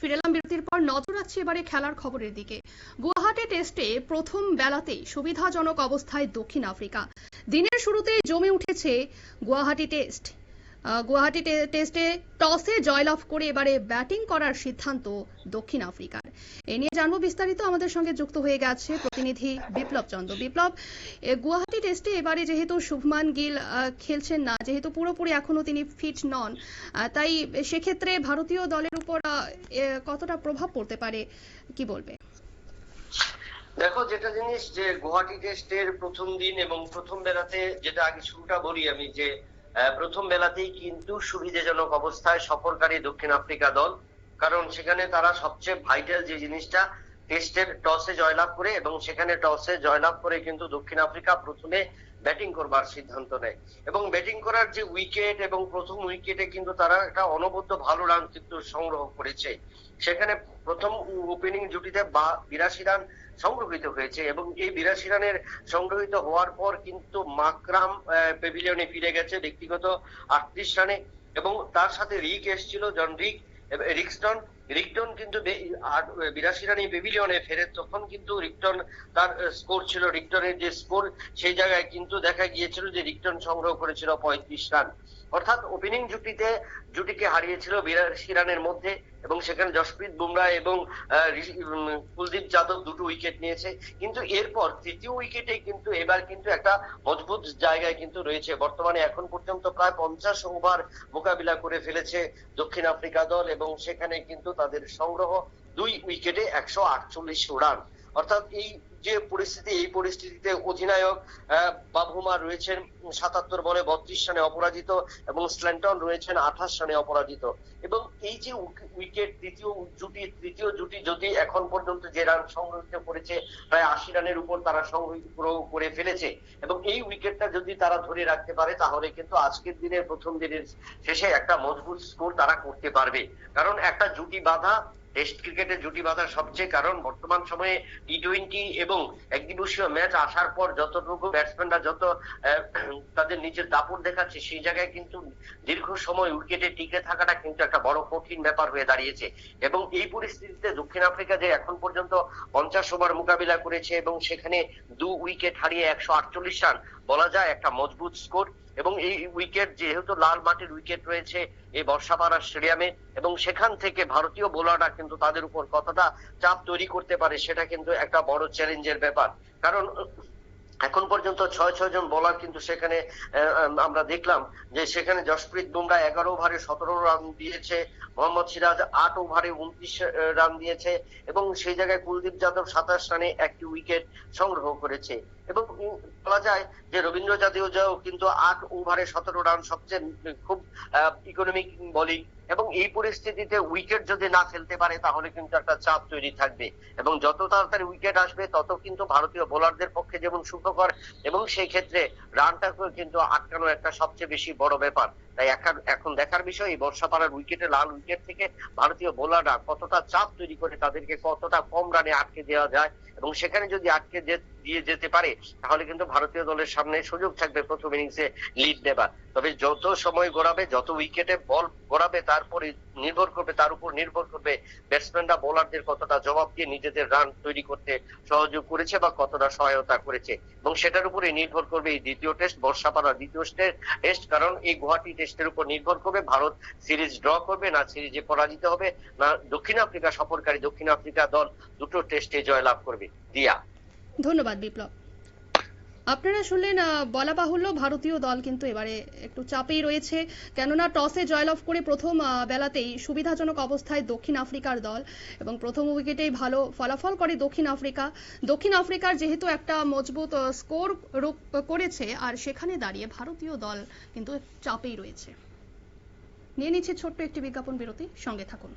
ফিরে এলাম বিরতির পর নজর রাখছি এবারে খেলার খবরের দিকে। গুয়াহাটি টেস্টে প্রথম বেলাতেই সুবিধাজনক অবস্থায় দক্ষিণ আফ্রিকা। দিনের শুরুতেই জমে উঠেছে গুয়াহাটি টেস্ট। গুয়াহাটি টেস্টে টসে জয়লাভ করে এবারে ব্যাটিং করার সিদ্ধান্ত দক্ষিণ আফ্রিকার। এ নিয়ে জানব বিস্তারিত। আমাদের সঙ্গে যুক্ত হয়ে গেছে প্রতিনিধি বিপ্লব চন্দ্র। বিপ্লব গুয়াহাটি টেস্টে এবারে যেহেতু শুভমান গিল খেলছেন না, যেহেতু পুরোপুরি এখনও তিনি ফিট নন তাই সেক্ষেত্রে ভারতীয় দলের উপর কতটা প্রভাব পড়তে পারে, কি বলবে? দেখো, যেটা জিনিস যে গুয়াহাটি টেস্টের প্রথম দিন এবং প্রথম বেলাতে যেটা আগে শুরুটা বলি আমি, যে প্রথম বেলাতেই কিন্তু সুবিধাজনক অবস্থায় সফরকারী দক্ষিণ আফ্রিকা দল, কারণ সেখানে তারা সবচেয়ে ভাইটাল যে জিনিসটা টেস্টের টসে জয়লাভ করে এবং সেখানে টসে জয়লাভ করে কিন্তু দক্ষিণ আফ্রিকা প্রথমে ব্যাটিং করবার সিদ্ধান্ত নেয়। এবং ব্যাটিং করার যে উইকেট এবং প্রথম উইকেটে কিন্তু তারা একটা অনবদ্য ভালো রান কিন্তু সংগ্রহ করেছে। সেখানে প্রথম ওপেনিং জুটিতে বা বিরাশি রান সংগ্রহিত হয়েছে এবং এই বিরাশি রানের সংগ্রহিত হওয়ার পর কিন্তু মাকরাম পেভিলিয়নে ফিরে গেছে ব্যক্তিগত আটত্রিশ রানে এবং তার সাথে রিক এসেছিল, জন রিক রিক্সটন রিকটন কিন্তু বিরাশি রানি পেভিলিয়নে ফেরে তখন কিন্তু রিকটন তার স্কোর ছিল। রিকটনের যে স্কোর সেই জায়গায় কিন্তু দেখা গিয়েছিল যে রিকটন সংগ্রহ করেছিল পঁয়ত্রিশ রান। অর্থাৎ ওপেনিং জুটিতে, জুটিকে হারিয়েছিল বিরাশি রানের মধ্যে। এবং সেখানে জসপ্রীত বুমরা এবং কুলদীপ যাদব দুটো উইকেট নিয়েছে। কিন্তু এরপর তৃতীয় উইকেটে কিন্তু, এবার কিন্তু একটা মজবুত জায়গায় কিন্তু রয়েছে। বর্তমানে এখন পর্যন্ত প্রায় পঞ্চাশ ওভার মোকাবিলা করে ফেলেছে দক্ষিণ আফ্রিকা দল এবং সেখানে কিন্তু তাদের সংগ্রহ দুই উইকেটে একশো আটচল্লিশ রান অর্থাৎ এই যে পরিস্থিতি, এই পরিস্থিতিতে অধিনায়ক বাবুমা রয়েছেন সাতাত্তর বলে বত্রিশ রানে অপরাজিত এবং স্ল্যান্টন রয়েছেন আঠাশ রানে অপরাজিত। এবং এই যে উইকেট, তৃতীয় জুটি তৃতীয় জুটি যদি এখন পর্যন্ত যে রান সংগ্রহিত করেছে, প্রায় আশি রানের উপর তারা সংগ্রহিত করে- করে ফেলেছে এবং এই উইকেটটা যদি তারা ধরে রাখতে পারে, তাহলে কিন্তু আজকের দিনের প্রথম দিনের শেষে একটা মজবুত স্কোর তারা করতে পারবে। কারণ একটা জুটি বাঁধা টেস্ট ক্রিকেটে জুটি বাঁধার সবচেয়ে কারণ বর্তমান সময়ে টি টোয়েন্টি এবং একদিবসীয় ম্যাচ আসার পর যতটুকু ব্যাটসম্যানরা যত তাদের নিজের দাপট দেখাচ্ছে, সেই জায়গায় কিন্তু দীর্ঘ সময় উইকেটে টিকে থাকাটা কিন্তু একটা বড় কঠিন ব্যাপার হয়ে দাঁড়িয়েছে। এবং এই পরিস্থিতিতে দক্ষিণ আফ্রিকা যে এখন পর্যন্ত পঞ্চাশ ওভার মোকাবিলা করেছে এবং সেখানে দু উইকেট হারিয়ে একশো আটচল্লিশ রান, বলা যায় একটা মজবুত স্কোর এবং এই উইকেট যেহেতু লাল মাটির উইকেট রয়েছে এই বর্ষাপাড়া স্টেডিয়ামে, এবং সেখান থেকে ভারতীয় বোলাররা কিন্তু তাদের উপর কতটা চাপ তৈরি করতে পারে সেটা কিন্তু একটা বড় চ্যালেঞ্জের ব্যাপার। কারণ, এখন পর্যন্ত ছয় ছয় জন বোলার কিন্তু সেখানে আমরা দেখলাম যে সেখানে জসপ্রীত বুমরা এগারো ওভারে সতেরো রান দিয়েছে, মোহাম্মদ সিরাজ আট ওভারে উনত্রিশ রান দিয়েছে, এবং সেই জায়গায় কুলদীপ যাদব সাতাশ রানে একটি উইকেট সংগ্রহ করেছে। এবং বলা যায় যে রবীন্দ্র জাদেজাও কিন্তু আট ওভারে সতেরো রান সবচেয়ে খুব ইকোনমিক বোলিং এবং এই পরিস্থিতিতে উইকেট যদি না ফেলতে পারে, তাহলে কিন্তু একটা চাপ তৈরি থাকবে। এবং যত তাড়াতাড়ি উইকেট আসবে, তত কিন্তু ভারতীয় বোলারদের পক্ষে যেমন সুখকর, এবং সেই ক্ষেত্রে রানটা কিন্তু আটকানো একটা সবচেয়ে বেশি বড় ব্যাপার। তাই এখন- দেখার বিষয়, এই বর্ষাপাড়ার উইকেটে লাল উইকেট থেকে ভারতীয় বোলাররা কতটা চাপ তৈরি করে তাদেরকে কতটা কম রানে আটকে দেওয়া যায়, এবং সেখানে যদি আটকে দিয়ে যেতে পারে, তাহলে কিন্তু ভারতীয় দলের সামনে সুযোগ থাকবে প্রথম ইনিংসে লিড নেবার। তবে যত সময় গড়াবে, যত উইকেটে বল গড়াবে, তারপরে নির্ভর করবে, তার উপর নির্ভর করবে ব্যাটসম্যানরা বোলারদের কতটা জবাব দিয়ে নিজেদের রান তৈরি করতে সহযোগ করেছে বা কতটা সহায়তা করেছে। এবং সেটার উপরে নির্ভর করবে এই দ্বিতীয় টেস্ট বর্ষাপাড়া দ্বিতীয় টেস্ট কারণ এই গুয়াহাটি টেস্টের উপর নির্ভর করবে, ভারত সিরিজ ড্র করবে, না সিরিজে পরাজিত হবে, না দক্ষিণ আফ্রিকা সফরকারী দক্ষিণ আফ্রিকা দল দুটো টেস্টে জয়লাভ করবে। দিয়া। ধন্যবাদ, বিপ্লব। আপনারা শুনলেন বলা বাহুল্য ভারতীয় দল কিন্তু এবারে একটু চাপেই রয়েছে। কেননা, টসে জয়লাভ করে প্রথম বেলাতেই সুবিধাজনক অবস্থায় দক্ষিণ আফ্রিকার দল এবং প্রথম উইকেটেই ভালো ফলাফল করে দক্ষিণ আফ্রিকা। দক্ষিণ আফ্রিকার যেহেতু একটা মজবুত স্কোর করেছে, আর সেখানে দাঁড়িয়ে ভারতীয় দল কিন্তু চাপেই রয়েছে। নিয়ে নিচ্ছে ছোট্ট একটি বিজ্ঞাপন বিরতি, সঙ্গে থাকুন।